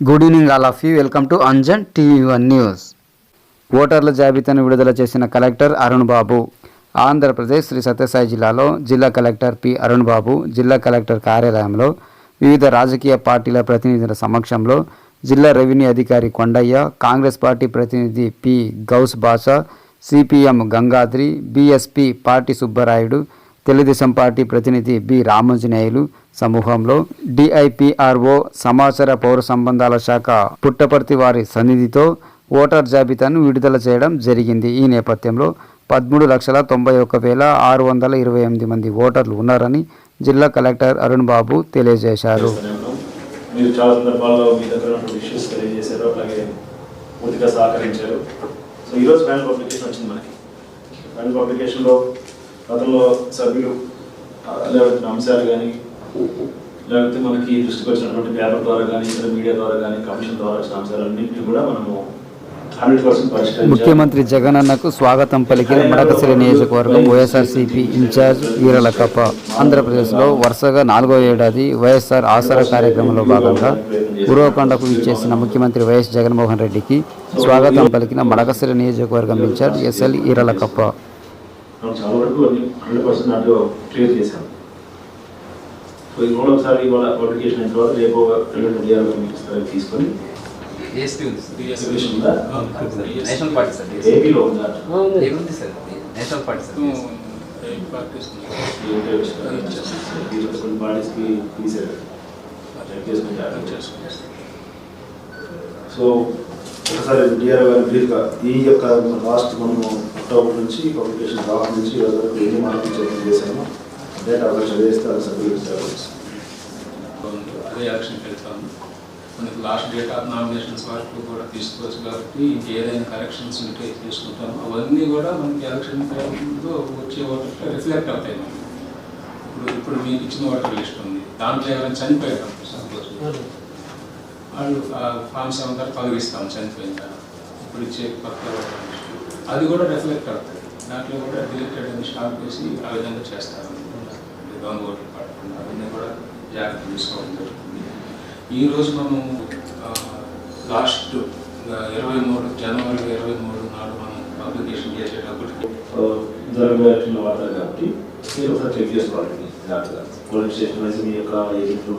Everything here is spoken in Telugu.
Good evening all of you welcome to Anjan TV one news ఓటర్ల జాబితాను విడుదల చేసిన కలెక్టర్ అరుణ్ బాబు. ఆంధ్రప్రదేశ్ శ్రీ సత్యసాయి జిల్లాలో జిల్లా కలెక్టర్ పి అరుణ్ బాబు జిల్లా కలెక్టర్ కార్యాలయంలో వివిధ రాజకీయ పార్టీల ప్రతినిధుల సమక్షంలో జిల్లా రెవెన్యూ అధికారి కొండయ్య కాంగ్రెస్ పార్టీ ప్రతినిధి P. Ghouse Basha CPM Gangadri BSP party Subbarayudu Telugu Desam party ప్రతినిధి బి. రామంజనేయులు సమూహంలో డిఐపిఆర్ఓ సమాచార పౌర సంబంధాల శాఖ పుట్టపర్తి వారి సన్నిధితో ఓటర్ జాబితాను విడుదల చేయడం జరిగింది. ఈ నేపథ్యంలో పదమూడు లక్షల తొంభై ఒక్క వేల ఆరు వందల ఇరవై ఎనిమిది మంది ఓటర్లు ఉన్నారని జిల్లా కలెక్టర్ అరుణ్ బాబు తెలియజేశారు. మీరు చాలా సందర్భాల్లో మీ దగ్గర ఉన్నటువంటి ఇష్యూస్ తెలియజేశారు అలాగే పూర్తిగా సహకరించారు. సో ఈరోజు ఫైనల్ పబ్లికేషన్ వచ్చింది మనకి. ఫైనల్ పబ్లికేషన్లో గతంలో సభ్యులు లేకపోతే అంశాలు కానీ లేకపోతే మనకి దృష్టికి వచ్చినటువంటి పేపర్ ద్వారా కానీ ఇతర మీడియా ద్వారా కానీ కమిషన్ ద్వారా వచ్చిన అంశాలన్నింటినీ కూడా మనము ముఖ్యమంత్రి జగనన్నకు స్వాగతం పలికిన మడకసిరి నియోజకవర్గం వైఎస్ఆర్సీపీ ఇన్ఛార్జ్ వీరలకప్ప ఆంధ్రప్రదేశ్లో వరుసగా నాలుగో ఏడాది వైఎస్ఆర్ ఆసరా కార్యక్రమంలో భాగంగా ఉరవకొండకు ఇచ్చేసిన ముఖ్యమంత్రి వైఎస్ జగన్మోహన్ రెడ్డికి స్వాగతం పలికిన మడకసిరి నియోజకవర్గం ఇన్ఛార్జ్ ఎస్ఎల్ ఈరలకప్ప. తీసుకొని ఏఎస్పీ ఉంది సార్. ఉందా? నేషనల్ పార్టీ సార్ ఏపీలో ఉందా? ఏముంది సార్ నేషనల్ పార్టీ సార్ ఈ కొన్ని పార్టీస్కి తీసారు సో ఒకసారి డిఆర్ గారు బ్రీఫ్గా ఈ యొక్క లాస్ట్ మనము అక్టోబర్ నుంచి పబ్లికేషన్ రావడం నుంచి ఎన్ని మార్పులు చెప్పడం చేశాము డేటా ఒకటి చదివేస్తే అది ఎలక్షన్కి వెళ్తాము మనకి లాస్ట్ డేట్ ఆఫ్ నామినేషన్స్ వరకు కూడా తీసుకోవచ్చు కాబట్టి ఇంకేదైనా కరెక్షన్స్ ఉంటే తీసుకుంటాము. అవన్నీ కూడా మనకి ఎలక్షన్ టైంలో వచ్చే ఓటర్ రిఫ్లెక్ట్ అవుతాయి మనకి. ఇప్పుడు ఇప్పుడు మీకు ఇచ్చిన ఓటర్ లిస్ట్ ఉంది. దాంట్లో ఎవరైనా చనిపోయారు? సపోజ్ వాళ్ళు ఫామ్స్ సెవెన్ తర్వాత తొలగిస్తాం చనిపోయిన తర్వాత. ఇప్పుడు ఇచ్చే కొత్త ఓటర్ లిస్ట్. అది కూడా రిఫ్లెక్ట్ అవుతుంది దాంట్లో కూడా డిలీటెడ్ అని స్టాప్ చేసి ఆ విధంగా చేస్తారు. దొంగ ఓట్లు పడకుండా అవన్నీ కూడా జాగ్రత్త తీసుకోవడం జరుగుతుంది. ఈరోజు మనం లాస్ట్ ఇరవై మూడు జనవరి ఇరవై మూడు నాడు మనం పబ్లికేషన్ చేసేటప్పటికి. జరగబోయే వార్త కాబట్టి మీరు ఒకసారి చెక్ చేసుకోవాలి జాగ్రత్తగా. పోలీస్ స్టేషన్ మీ యొక్క ఏజెంట్లు